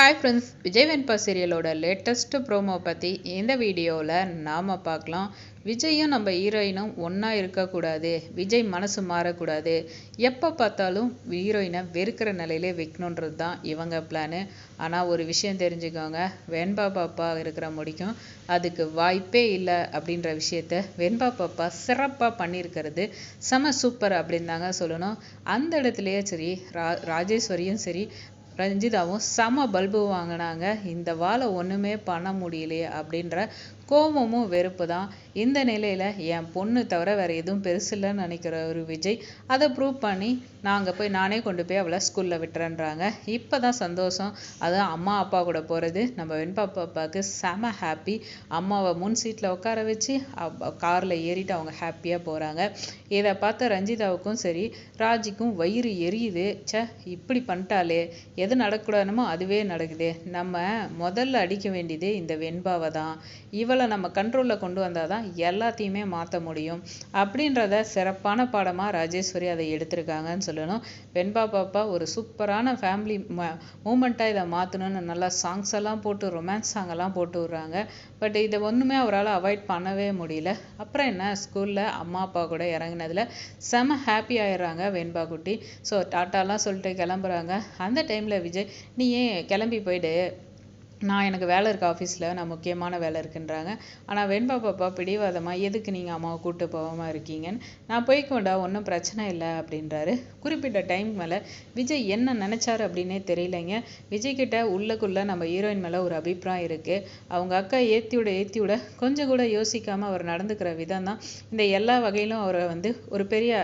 Hi friends Vijay Venba சீரியலோட latest promo பற்றி இந்த வீடியோவில் நாம் பார்க்கலாம். விஜயும் நம்ம ஹீரோயினும் ஒன்றா இருக்கக்கூடாது. விஜய் மனசு மாறக்கூடாது. எப்போ பார்த்தாலும் ஹீரோயினை வெறுக்கிற நிலையிலே வைக்கணுன்றது தான் இவங்க பிளானு ஆனால் ஒரு விஷயம் தெரிஞ்சுக்கோங்க. வெண்பா பாப்பா இருக்கிற முடிக்கும். அதுக்கு வாய்ப்பே இல்லை அப்படின்ற விஷயத்த வெண்பா பாப்பா சிறப்பாக பண்ணியிருக்கிறது. செம சூப்பர் அப்படின்னு தாங்க சொல்லணும். அந்த இடத்துலையே சரி ரா ராஜேஸ்வரியும் சரி ரஞ்சிதாவும் செம பல்பு வாங்கினாங்க. இந்த வாழை ஒன்றுமே பண்ண முடியலையே அப்படின்ற கோபமும் வெறுப்பு தான். இந்த நிலையில் என் பொண்ணு தவிர வேறு எதுவும் பெருசு இல்லைன்னு நினைக்கிற ஒரு விஜய் அதை ப்ரூவ் பண்ணி நாங்கள் போய் நானே கொண்டு போய் அவளை ஸ்கூலில் விட்டுறேன்றாங்க. இப்போ தான் சந்தோஷம். அதுவும் அம்மா அப்பா கூட போகிறது நம்ம வெண்பா பாப்பாவுக்கு செம ஹாப்பி அம்மாவை முன் சீட்டில் உட்கார வச்சு காரில் ஏறிட்டு அவங்க ஹாப்பியாக போகிறாங்க இதை பார்த்த ரஞ்சிதாவுக்கும் சரி ராஜிக்கும் வயிறு எரியுது. ச இப்படி பண்ணிட்டாலே எது நடக்கூடாதுமோ அதுவே நடக்குது. நம்ம முதல்ல அடிக்க வேண்டியது இந்த வெண்பாவை தான். இவளை நம்ம கண்ட்ரோலில் கொண்டு வந்தால் தான் எல்லாத்தையுமே மாற்ற முடியும். அப்படின்றத சிறப்பான பாடமாக ராஜேஸ்வரி அதை எடுத்திருக்காங்கன்னு சொல்லணும். வெண்பா பாப்பா ஒரு சூப்பரான ஃபேமிலி மூமெண்ட்டாக இதை மாற்றணும்னு நல்லா சாங்ஸ் எல்லாம் போட்டு ரொமான்ஸ் சாங்கெல்லாம் போட்டு விட்றாங்க. பட் இதை ஒன்றுமே அவரால் அவாய்ட் பண்ணவே முடியல. அப்புறம் என்ன? ஸ்கூலில் அம்மா அப்பா கூட இறங்கினதில் செம ஹாப்பி ஆயிடுறாங்க வெண்பா குட்டி. ஸோ டாட்டாலாம் சொல்லிட்டு கிளம்புறாங்க. அந்த டைமில் விஜய் நீ ஏன் கிளம்பி போயிடு? நான் எனக்கு வேலை இருக்க ஆஃபீஸில் நான் முக்கியமான வேலை இருக்குன்றாங்க. ஆனால் வெண்பா பாப்பா பிடிவாதமாக எதுக்கு நீங்கள் அம்மாவை கூப்பிட்டு போகாமல் இருக்கீங்கன்னு? நான் போய்க்கோண்டா ஒன்றும் பிரச்சனை இல்லை அப்படின்றாரு. குறிப்பிட்ட டைம் மேலே விஜய் என்ன நினச்சாரு அப்படின்னே தெரியலைங்க. விஜய்கிட்ட உள்ளக்குள்ளே நம்ம ஹீரோயின் மேலே ஒரு அபிப்பிராயம் இருக்குது அவங்க அக்கா ஏத்தியோட ஏத்தியோட கொஞ்சம் கூட யோசிக்காமல் அவர் நடந்துக்கிற விதம் தான் இந்த எல்லா வகையிலும் அவரை வந்து ஒரு பெரிய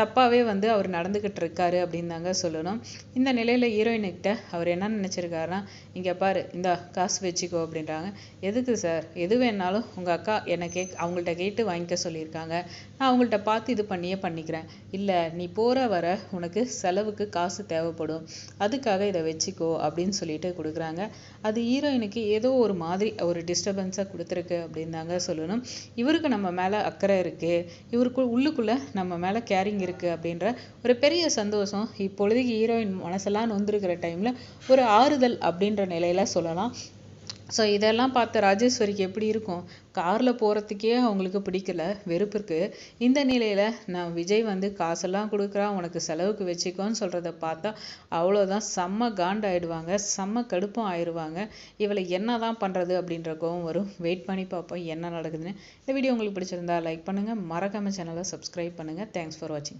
தப்பாகவே வந்து அவர் நடந்துக்கிட்டு இருக்காரு அப்படின்னு தாங்க சொல்லணும். இந்த நிலையில் ஹீரோயினுக்கிட்ட அவர் என்ன நினச்சிருக்காருன்னா இங்கே பாரு இந்த காசு வச்சுக்கோ அப்படின்றாங்க. எதுக்கு சார்? எது வேணாலும் உங்கள் அக்கா என்னை கேக் அவங்கள்ட்ட கேட்டு வாங்கிக்க சொல்லியிருக்காங்க. நான் அவங்கள்ட்ட பார்த்து இது பண்ணியே பண்ணிக்கிறேன். இல்லை நீ போகிற வர உனக்கு செலவுக்கு காசு தேவைப்படும். அதுக்காக இதை வச்சுக்கோ அப்படின்னு சொல்லிட்டு கொடுக்குறாங்க. அது ஹீரோயினுக்கு ஏதோ ஒரு மாதிரி ஒரு டிஸ்டர்பன்ஸாக கொடுத்துருக்கு அப்படின்னு தாங்க சொல்லணும். இவருக்கு நம்ம மேலே அக்கறை இருக்குது இவருக்கு உள்ளுக்குள்ளே நம்ம மேலே கேரிங் இருக்குது அப்படின்ற ஒரு பெரிய சந்தோஷம். இப்பொழுதுக்கு ஹீரோயின் மனசெல்லாம் நொந்திருக்கிற டைமில் ஒரு ஆறுதல் அப்படின்ற நிலையில் சொல்லலாம். ஸோ இதெல்லாம் பார்த்த ராஜேஸ்வரிக்கு எப்படி இருக்கும்? காரில் போகிறதுக்கே அவங்களுக்கு பிடிக்கல வெறுப்பு இருக்குது இந்த நிலையில் நான் விஜய் வந்து காசெல்லாம் கொடுக்குறான் உனக்கு செலவுக்கு வச்சுக்கோன்னு சொல்கிறத பார்த்தா அவ்வளோதான் செம்ம காண்டாயிடுவாங்க செம்ம கடுப்பும் ஆயிடுவாங்க இவளை என்ன தான் பண்ணுறது அப்படின்ற கோவம் வரும். வெயிட் பண்ணி பார்ப்போம் என்ன நடக்குதுன்னு. இந்த வீடியோ உங்களுக்கு பிடிச்சிருந்தா லைக் பண்ணுங்கள் மறக்காமல் சேனலை சப்ஸ்கிரைப் பண்ணுங்கள் தேங்க்ஸ் ஃபார் வாட்சிங்